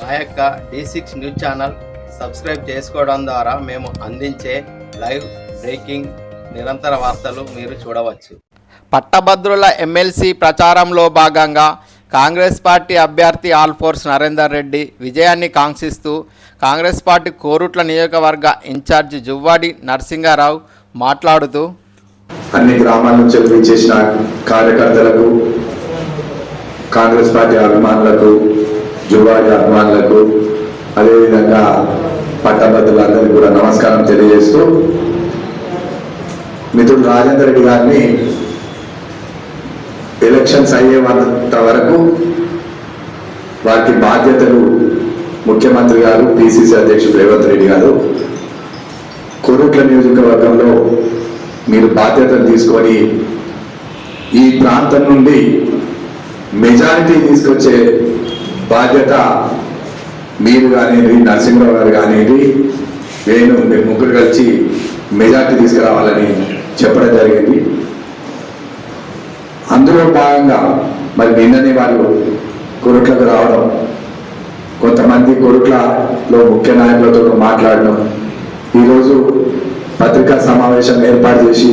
మా యొక్క D six news channel subscribe చేసుకోవడం ద్వారా మేము అందించే లైవ్ బ్రేకింగ్ నిరంతర వార్తలు మీరు చూడవచ్చు. పట్టభద్రుల ఎమ్మెల్సీ ప్రచారంలో భాగంగా కాంగ్రెస్ పార్టీ అభ్యర్థి ఆల్ఫోర్స్ నరేందర్ రెడ్డి విజయాన్ని కాంక్షిస్తూ కాంగ్రెస్ పార్టీ కోరుట్ల నియోజకవర్గ ఇన్ఛార్జి జువ్వాడి నరసింగారావు మాట్లాడుతూ అన్ని గ్రామాల నుంచి విచ్చేసిన కార్యకర్తలకు కాంగ్రెస్ పార్టీ అభిమానులకు జువాడి అభిమానులకు అదేవిధంగా పట్టభద్రులందరికీ కూడా నమస్కారం తెలియజేస్తూ మిత్రుడు రాజేందర్ రెడ్డి గారిని ఎలక్షన్స్ అయ్యేంత వరకు వారికి బాధ్యతలు ముఖ్యమంత్రి గారు పిసిసి అధ్యక్షుడు రేవంత్ రెడ్డి గారు కోరుట్ల నియోజకవర్గంలో మీరు బాధ్యతలు తీసుకొని ఈ ప్రాంతం నుండి మెజారిటీ తీసుకొచ్చే బాధ్యత మీరు కానివ్వండి నరసింహరావు గారు కానివ్వండి నేను మీరు ముగ్గురు కలిసి మెజార్టీ తీసుకురావాలని చెప్పడం జరిగింది. అందులో భాగంగా మరి నిన్ననే వాళ్ళు కొరుట్లకు రావడం కొంతమంది కొరుట్లలో ముఖ్య నాయకులతో మాట్లాడడం ఈరోజు పత్రికా సమావేశం ఏర్పాటు చేసి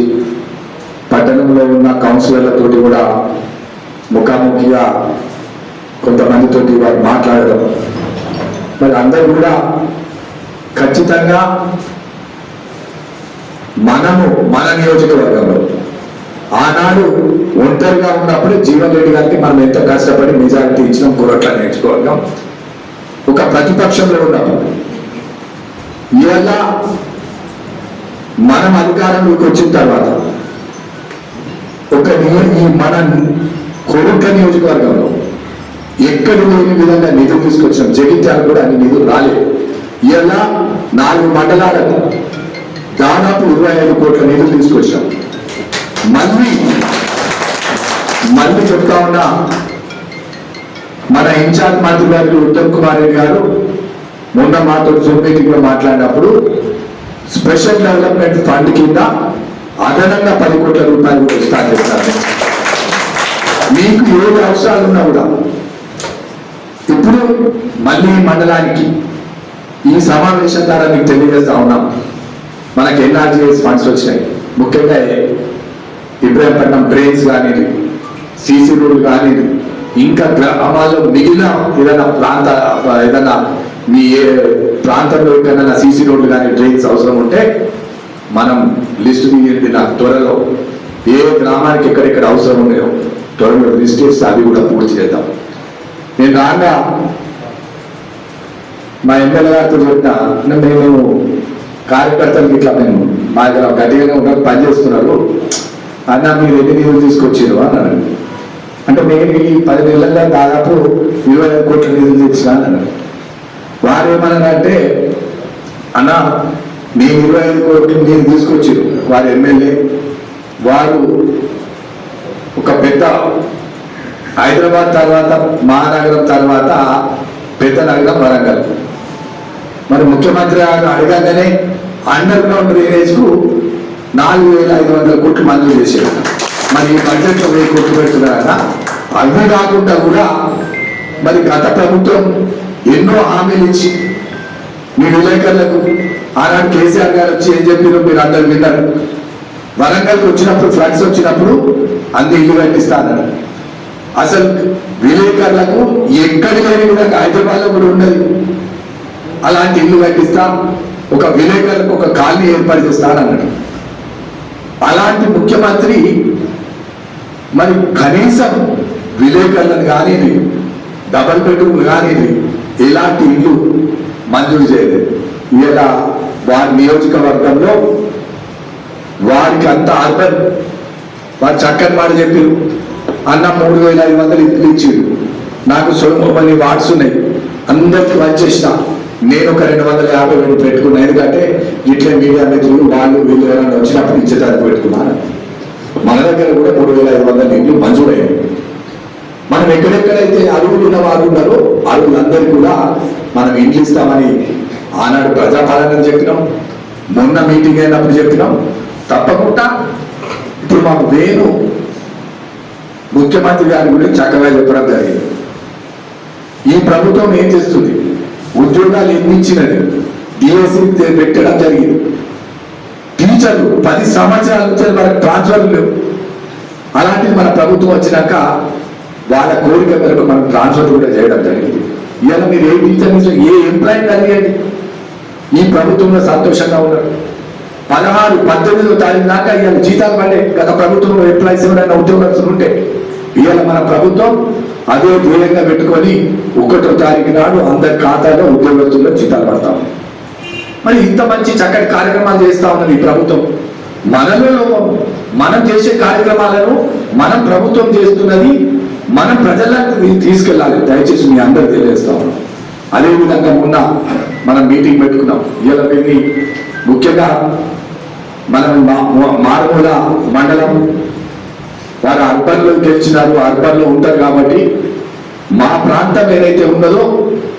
పట్టణంలో ఉన్న కౌన్సిలర్లతోటి కూడా ముఖాముఖిగా కొంతమందితో వారు మాట్లాడడం. మరి అందరూ కూడా ఖచ్చితంగా మనము మన నియోజకవర్గంలో ఆనాడు ఒంటరిగా ఉన్నప్పుడు జీవన్ రెడ్డి గారికి మనం ఎంత కష్టపడి మెజారిటీ ఇచ్చినాం కోరట్లా నేర్చుకోవడం ఒక ప్రతిపక్షంలో ఉన్నప్పుడు ఇవాళ మనం అధికారంలోకి వచ్చిన తర్వాత ఒక నియో- ఈ మన కొడుక నియోజకవర్గంలో ఎక్కడ లేని విధంగా నిధులు తీసుకొచ్చాం జగిత్యాల కూడా అన్ని నిధులు రాలేదు ఇలా నాలుగు మండలాలకు దాదాపు ఇరవై ఐదు కోట్ల నిధులు తీసుకొచ్చాం మళ్ళీ మళ్ళీ చెప్తా ఉన్నా మన ఇన్ఛార్జ్ మంత్రి గారు ఉత్తమ్ కుమార్ రెడ్డి గారు మొన్న మాతో జూమ్ మీటింగ్లో మాట్లాడినప్పుడు స్పెషల్ డెవలప్మెంట్ ఫండ్ కింద అదనంగా పది కోట్ల రూపాయలు కూడా స్టార్ట్ చేస్తారు మీకు ఏడు అవసరాలు ఉన్నా కూడా మళ్ళీ మండలానికి ఈ సమావేశం ద్వారా మీకు తెలియజేస్తా ఉన్నాం. మనకి ఎన్ఆర్జీఎస్ ఫండ్స్ వచ్చినాయి. ముఖ్యంగా ఇబ్రాహీంపట్నం డ్రైన్స్ కానీ సీసీ రోడ్లు కానీ ఇంకా గ్రామాల్లో మిగిలిన ఏదైనా ప్రాంత ఏదైనా మీ ఏ ప్రాంతంలో ఎక్కడైనా సీసీ రోడ్లు కానీ డ్రైన్స్ అవసరం ఉంటే మనం లిస్ట్ తీయండి. నాకు త్వరలో ఏ గ్రామానికి ఎక్కడెక్కడ అవసరం ఉన్నాయో త్వరలో లిస్ట్ చేస్తే అవి కూడా పూర్తి చేద్దాం. నేను రాగా మా ఎమ్మెల్యే గారితో చెప్పిన మేము కార్యకర్తలకు ఇట్లా మేము మా దగ్గర గట్టిగానే ఉన్నారు పని చేస్తున్నారు. అన్న మీరు ఎన్ని నిధులు తీసుకొచ్చారు అన్నాడు అంటే నేను ఈ పది నెలల్లో దాదాపు ఇరవై ఐదు కోట్ల నిధులు తెచ్చిన అన్నాడు వారు ఏమన్నారంటే అన్న మేము ఇరవై ఐదు కోట్లు నేను తీసుకొచ్చారు వారి ఎమ్మెల్యే వారు ఒక పెద్ద హైదరాబాద్ తర్వాత మహానగరం తర్వాత పెద్ద నగరం వరంగల్. మరి ముఖ్యమంత్రి గారు అడగగానే అండర్ గ్రౌండ్ డ్రైనేజ్కు నాలుగు వేల ఐదు వందల కోట్లు మంజూరు చేశారు. మరి ఈ బడ్జెట్లో వెయ్యి కోట్లు పెడుతున్నారట. అవి కాకుండా కూడా మరి గత ప్రభుత్వం ఎన్నో హామీలు ఇచ్చి మీ విలేకరులకు ఆనాడు కేసీఆర్ గారు వచ్చి ఏం చెప్పారో మీరు అందరు విన్నారు. వరంగల్కి వచ్చినప్పుడు ఫ్లడ్స్ వచ్చినప్పుడు అన్ని ఇల్లు కట్టిస్తానన్నారు అసలు విలేకరులకు ఎక్కడి లేని కూడా హైదరాబాద్లో కూడా ఉండదు. అలాంటి ఇల్లు కట్టిస్తా ఒక విలేకరులకు ఒక కాలనీ ఏర్పాటు చేస్తానన్నాడు అలాంటి ముఖ్యమంత్రి మరి కనీసం విలేకరులను కానీ డబల్ బెడ్రూమ్ కానీ ఇలాంటి ఇల్లు మంజూరు చేయలేదు. ఇలా వారి నియోజకవర్గంలో వారికి అంత అర్బన్ వారు చక్కని మాట చెప్పారు. అన్న మూడు వేల ఐదు వందలు ఇల్లు ఇచ్చిండు. నాకు సొలమని వాట్స్ ఉన్నాయి. అందరికి వచ్చేసిన నేను ఒక రెండు వందల యాభై వేలు పెట్టుకున్నా. ఎందుకంటే ఇట్లా మీడియా మిత్రులు వాళ్ళు వీళ్ళు ఎవరైనా వచ్చినప్పుడు ఇచ్చేదానికి పెట్టుకున్నాను మన దగ్గర కూడా మూడు వేల ఐదు వందల ఇల్లు మంజూరయ్యాయి. మనం ఎక్కడెక్కడైతే అరువులు ఉన్న వాళ్ళు ఉన్నారో అరువులందరికీ కూడా మనం ఇండ్లు ఇస్తామని ఆనాడు ప్రజాపాలన చెప్పినాం. మొన్న మీటింగ్ అయినప్పుడు చెప్పినాం. తప్పకుండా ఇప్పుడు మాకు వేణు ముఖ్యమంత్రి గారి గురించి చక్కగా చెప్పడం జరిగింది. ఈ ప్రభుత్వం ఏం చేస్తుంది? ఉద్యోగాలు ఎన్ని ఇచ్చినది డిఎస్సి పెట్టడం జరిగింది. టీచర్లు పది సంవత్సరాల నుంచి మనకు ట్రాన్స్ఫర్లు లేవు. అలాంటిది మన ప్రభుత్వం వచ్చినాక వాళ్ళ కోరిక మేరకు మనం ట్రాన్స్ఫర్ కూడా చేయడం జరిగింది. ఇవాళ మీరు ఏ టీచర్ నుంచి ఏ ఎంప్లాయీ కలిగండి ఈ ప్రభుత్వంలో సంతోషంగా ఉన్నారు. పదహారు పద్దెనిమిదో తారీఖు దాకా ఇవాళ జీతాలు పడే గత ప్రభుత్వంలో ఎంప్లాయీస్ ఎవరైనా ఉద్యోగస్తులు ఉంటే ఇవాళ మన ప్రభుత్వం అదే ధ్యేయంగా పెట్టుకొని ఒకటో తారీఖు నాడు అందరి ఖాతాలో ఉద్యోగస్తుల్లో జీతాలు పడతాం మరి ఇంత మంచి చక్కటి కార్యక్రమాలు చేస్తా ఉన్నది ఈ ప్రభుత్వం. మనలో మనం చేసే కార్యక్రమాలను మనం ప్రభుత్వం చేస్తున్నది మనం ప్రజలకు తీసుకెళ్ళాలి. దయచేసి మీ అందరు తెలియజేస్తా ఉన్నాం. అదేవిధంగా మొన్న మనం మీటింగ్ పెట్టుకున్నాం. ఇవాళ మీరు ముఖ్యంగా మనం మా- మారుమూల మండలం వారు అర్బన్లో గెలిచినారు అర్బన్లో ఉంటారు కాబట్టి మా ప్రాంతం ఏదైతే ఉన్నదో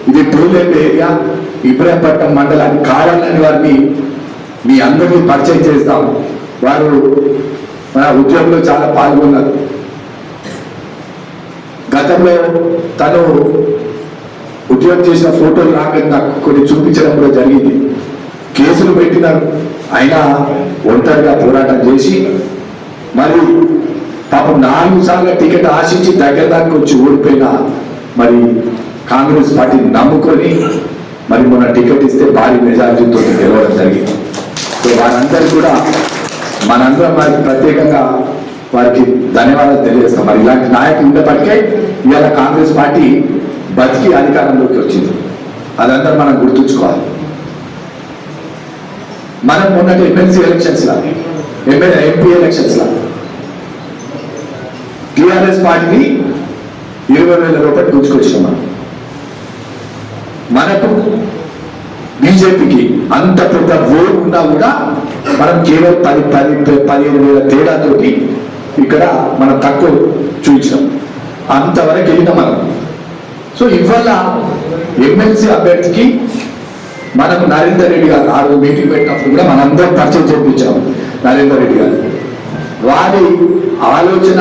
ఇది టూలెట్ ఏరియా ఇబ్రాహీంపట్నం మండలానికి కావాలని వారిని మీ అందరినీ పరిచయం చేస్తాం. వారు మన ఉద్యోగంలో చాలా పాల్గొన్నారు. గతంలో తను ఉద్యోగం చేసిన ఫోటోలు నాకు నాకు కొన్ని చూపించడం కూడా జరిగింది. కేసులు పెట్టినారు. అయినా ఒంటరిగా పోరాటం చేసి మరి పాపం నాలుగు సార్లు టికెట్ ఆశించి దగ్గర దానికి వచ్చి ఓడిపోయిన మరి కాంగ్రెస్ పార్టీని నమ్ముకొని మరి మొన్న టికెట్ ఇస్తే భారీ మెజార్టీతో గెలవడం జరిగింది. సో వారందరూ కూడా మనందరం వారికి ప్రత్యేకంగా వారికి ధన్యవాదాలు తెలియజేస్తాం. మరి ఇలాంటి నాయకులు ఉండేప్పటికే ఇవాళ కాంగ్రెస్ పార్టీ బతికి అధికారంలోకి వచ్చింది. అదంతా మనం గుర్తుంచుకోవాలి. మనం మొన్నటి ఎమ్మెల్సీ ఎలక్షన్స్ లా ఎంపీ ఎలక్షన్స్ లా టిఆర్ఎస్ పార్టీని ఇరవై వేల రూపాయలు గుంజుకొచ్చాం మనం. మనకు బీజేపీకి అంత పెద్ద ఓటు ఉన్నా కూడా మనం కేవలం పది పది పదిహేను వేల తేడాతోటి ఇక్కడ మనం తక్కువ చూపించాం అంతవరకు వెళ్ళిన మనం. సో ఇవాళ ఎమ్మెల్సీ అభ్యర్థికి మనకు నరేందర్ రెడ్డి గారు ఆరు మీటింగ్ పెట్టినప్పుడు కూడా మనందరం పరిచయం చేయించాం నరేందర్ రెడ్డి గారు. వారి ఆలోచన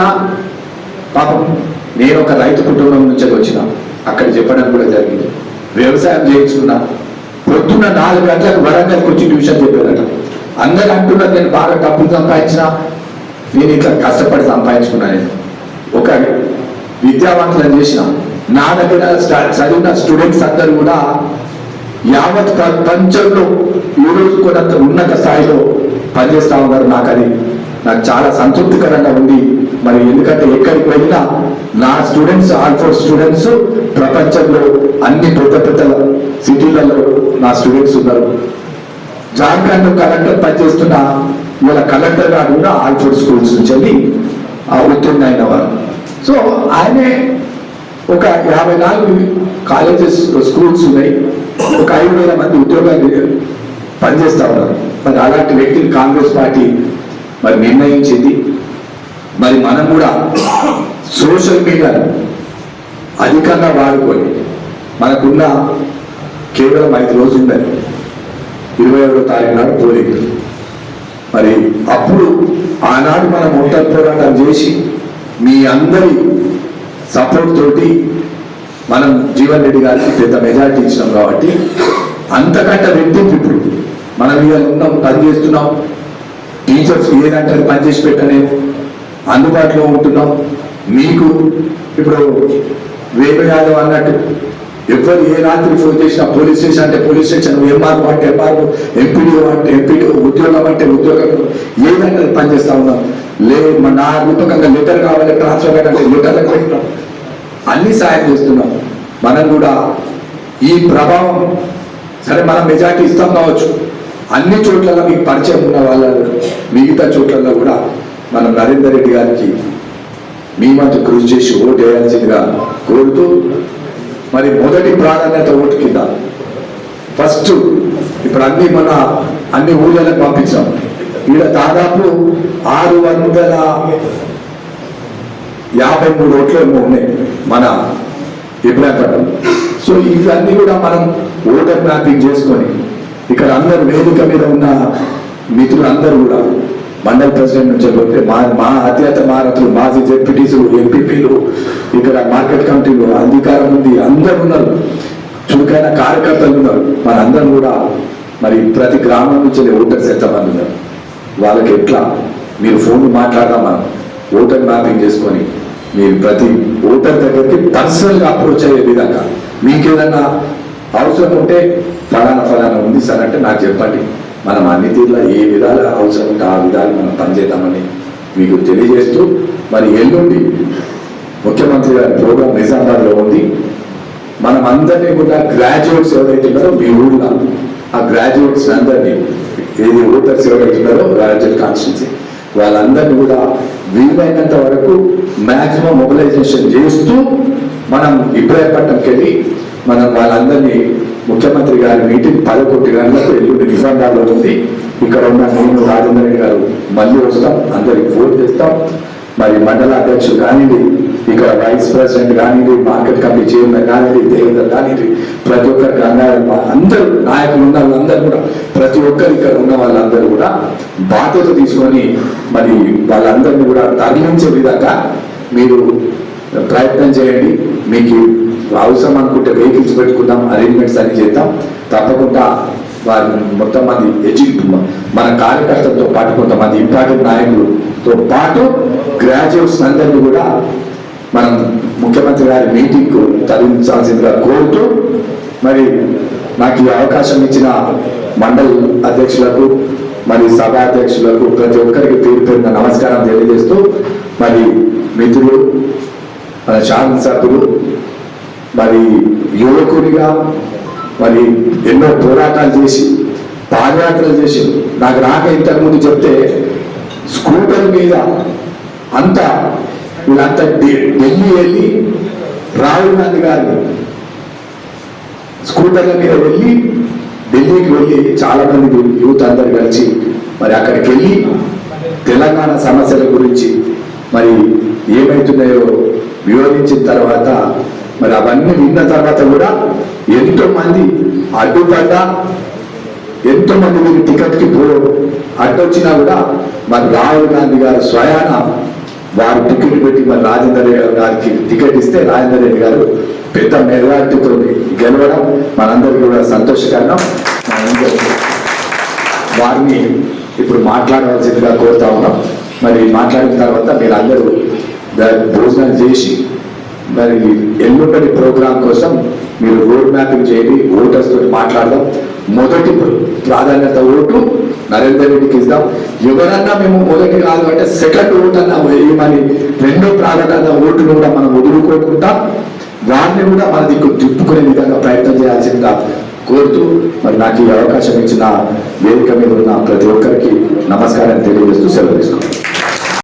పాపం నేను ఒక రైతు కుటుంబం నుంచి వచ్చిన. అక్కడ చెప్పడం కూడా జరిగింది. వ్యవసాయం చేయించుకున్నా. పొద్దున్న నాలుగు గంటలకు వరంగల్కి వచ్చి ట్యూషన్ చెప్పారట. అందరు అంటున్నారు నేను బాగా డబ్బులు సంపాదించిన నేను ఇట్లా కష్టపడి సంపాదించుకున్నా నేను. ఒక విద్యావంతులను చేసిన. నా దగ్గర చదివిన స్టూడెంట్స్ అందరూ కూడా యావత్ ప్రపంచంలో ఈ రోజు కూడా ఉన్నత స్థాయిలో పనిచేస్తా ఉన్నారు. నాకు అది నాకు చాలా సంతృప్తికరంగా ఉంది. మరి ఎందుకంటే ఎక్కడికి వెళ్ళినా నా స్టూడెంట్స్ ఆల్ఫోర్ స్టూడెంట్స్ ప్రపంచంలో అన్ని పెద్ద పెద్ద సిటీలలో నా స్టూడెంట్స్ ఉన్నారు. జార్ఖండ్ కలెక్టర్ పనిచేస్తున్న ఇవాళ కలెక్టర్ గారు కూడా ఆల్ఫోర్ స్కూల్స్ నుంచి వెళ్ళి ఉత్తీర్ణ అయిన వారు సో ఆయనే ఒక యాభై నాలుగు కాలేజెస్ స్కూల్స్ ఉన్నాయి. ఒక ఐదు వేల మంది ఉద్యోగాలు పనిచేస్తా ఉన్నారు. మరి అలాంటి వ్యక్తిని కాంగ్రెస్ పార్టీ మరి నిర్ణయించింది. మరి మనం కూడా సోషల్ మీడియాను అధికంగా వాడుకొని మనకున్న కేవలం ఐదు రోజులు ఉన్నాయి ఇరవై ఏడో తారీఖు నాడు పోలింగ్. మరి అప్పుడు ఆనాడు మనం ఒంటరి పోరాటం చేసి మీ అందరి సపోర్ట్ తోటి మనం జీవన్ రెడ్డి గారికి పెద్ద మెజారిటీ ఇచ్చినాం కాబట్టి అంతకంటే రెట్టింపు ఇప్పుడు. మనం ఇవాళ ఉన్నాం పని చేస్తున్నాం. టీచర్స్ ఏదంటే పని చేసి పెట్టలేము అందుబాటులో ఉంటున్నాం. మీకు ఇప్పుడు వేణు అన్నట్టు ఎవరు ఏ రాత్రి ఫోన్ చేసినా పోలీస్ స్టేషన్ అంటే పోలీస్ స్టేషన్ ఎంఆర్ఓ అంటే ఎంఆర్ఓ ఎంపీడీఓ అంటే ఎంపీడీఓ ఉద్యోగం అంటే ఉద్యోగం. ఏదంటే పనిచేస్తా ఉన్నాం లే మన నా రూపకంగా లెటర్ కావాలి ట్రాన్స్ఫర్ అంటే లెటర్లకు పెట్టినాం. అన్ని సాయం చేస్తున్నాం. మనం కూడా ఈ ప్రభావం సరే మనం మెజార్టీ ఇస్తాం కావచ్చు. అన్ని చోట్ల మీకు పరిచయం ఉన్న వాళ్ళ మిగతా చోట్లలో కూడా మనం నరేందర్ రెడ్డి గారికి మీ వంతు కృషి చేసి ఓటు వేయాల్సిందిగా కోరుతూ మరి మొదటి ప్రాధాన్యత ఓటు కింద ఫస్ట్ ఇప్పుడు అన్ని మన అన్ని ఊళ్ళలకు పంపించాం. ఈడ దాదాపు ఆరు వందల యాభై మూడు ఓట్లు ఏమో ఉన్నాయి మన ఇబ్రాహీంపట్నం సో ఇవన్నీ కూడా మనం ఓటర్ మ్యాపింగ్ చేసుకొని ఇక్కడ అందరు వేదిక మీద ఉన్న మిత్రులందరూ కూడా మండల ప్రెసిడెంట్ నుంచి పోతే మా మా అధ్యత మారతులు మాజీ జెడ్పీటీసులు ఎంపీపీలు ఇక్కడ మార్కెట్ కమిటీలు అధికారం ఉంది అందరు ఉన్నారు. చురుకైన కార్యకర్తలు ఉన్నారు. మనందరం కూడా మరి ప్రతి గ్రామం నుంచి ఓటర్స్ ఎంతమంది ఉన్నారు? వాళ్ళకి ఎట్లా? మీరు ఫోన్ మాట్లాడదాం మనం. ఓటర్ మ్యాపింగ్ చేసుకొని మీరు ప్రతి ఓటర్ దగ్గరికి పర్సనల్గా అప్రోచ్ అయ్యే విధంగా. మీకేదన్నా అవసరం ఉంటే ఫలానా ఫలానా ఉంది సార్ అంటే నాకు చెప్పండి. మనం అన్ని తీరులో ఏ విధాలు అవసరం ఉంటే ఆ విధాలు మనం పనిచేద్దామని మీకు తెలియజేస్తూ మరి ఎల్లుండి ముఖ్యమంత్రి గారి ప్రోగ్రాం నిజామాబాద్లో ఉంది. మనం అందరినీ కూడా గ్రాడ్యుయేట్స్ ఎవరైతే ఉన్నారో మీ ఊళ్ళో ఆ గ్రాడ్యుయేట్స్ అందరినీ ఏది ఓటర్స్ ఎవరైతే ఉన్నారో గ్రాడ్యుయేట్ కాన్స్టిట్యూన్సీ వాళ్ళందరినీ కూడా వీలైనంత వరకు మ్యాక్సిమం మొబిలైజేషన్ చేస్తూ మనం ఇబ్రాహీపట్నంకి వెళ్ళి మనం వాళ్ళందరినీ ముఖ్యమంత్రి గారి మీటింగ్ పదకొండు గంటలకు ఎల్లుండి నిజామాబాద్లో ఉంది. ఇక్కడ ఉన్న నేను రాజేంద్ర గారు మళ్ళీ వస్తాం అందరికి ఫోన్ చేస్తాం. మరి మండల అధ్యక్షులు కానివ్వండి ఇక్కడ వైస్ ప్రెసిడెంట్ కానివ్వండి మార్కెట్ కమిటీ చైర్మన్ కానివ్వండి దేవేందర్ కానివ్వండి ప్రతి ఒక్కరు గంగారం అందరూ నాయకులు ఉన్న వాళ్ళందరూ కూడా ప్రతి ఒక్కరు ఇక్కడ ఉన్న వాళ్ళందరూ కూడా బాధ్యత తీసుకొని మరి వాళ్ళందరినీ కూడా తరలించే విధంగా మీరు ప్రయత్నం చేయండి. మీకు అవసరం అనుకుంటే వెహికల్స్ పెట్టుకుందాం అరేంజ్మెంట్స్ అన్ని చేద్దాం. తప్పకుండా వారి మొత్తం మంది ఎడ్యు మన కార్యకర్తలతో పాటు కొంతమంది ఇంపార్టెంట్ నాయకులతో పాటు గ్రాడ్యుయేట్స్ అందరినీ కూడా మనం ముఖ్యమంత్రి గారి మీటింగ్కు తరలించాల్సిందిగా కోరుతూ మరి నాకు ఈ అవకాశం ఇచ్చిన మండల్ అధ్యక్షులకు మరి సభ అధ్యక్షులకు ప్రతి ఒక్కరికి పేరు పేరున నమస్కారం తెలియజేస్తూ మరి మిత్రులు మన శాసనసభ్యులు మరి యువకుడిగా మరి ఎన్నో పోరాటాలు చేసి పాదయాత్రలు చేసి నాకు రాక ఇంతకుముందు చెప్తే స్కూటర్ మీద అంతా వీళ్ళంతా ఢిల్లీ వెళ్ళి రాహుల్ గాంధీ గారిని స్కూటర్ల మీద వెళ్ళి ఢిల్లీకి వెళ్ళి చాలామంది యూత్ అందరు కలిసి మరి అక్కడికి వెళ్ళి తెలంగాణ సమస్యల గురించి మరి ఏమవుతున్నాయో వివరించిన తర్వాత మరి అవన్నీ విన్న తర్వాత కూడా ఎంతో మంది అడ్డుపడ్డ ఎంతో మంది మీరు టికెట్కి పో అడ్డొచ్చినా కూడా మరి రాహుల్ గాంధీ గారు స్వయాన వారు టికెట్ పెట్టి మరి రాజేందర్ రెడ్డి గారికి టికెట్ ఇస్తే రాజేందర్ రెడ్డి గారు పెద్ద మెజార్టీతో గెలవడం మనందరికీ కూడా సంతోషకరణం వారిని ఇప్పుడు మాట్లాడవలసిందిగా కోరుతా ఉన్నాం. మరి మాట్లాడిన తర్వాత మీరు అందరూ భోజనం చేసి మరి ఎల్లుండని ప్రోగ్రాం కోసం మీరు రోడ్ మ్యాపింగ్ చేయండి ఓటర్స్ తోటి మాట్లాడదాం. మొదటి ప్రాధాన్యత ఓటు నరేందర్ రెడ్డికి ఇద్దాం. ఎవరన్నా మేము మొదటి కాదు అంటే సెకండ్ ఓటు అన్న వేయమని రెండో ప్రాధాన్యత ఓటును కూడా మనం వదులుకోకుండా వారిని కూడా మన దిక్కు తిప్పుకునే విధంగా ప్రయత్నం చేయాల్సిందిగా కోరుతూ మరి నాకు ఈ అవకాశం ఇచ్చిన వేదిక మీద ఉన్న ప్రతి ఒక్కరికి నమస్కారం తెలియజేస్తూ సెలవు చేస్తాం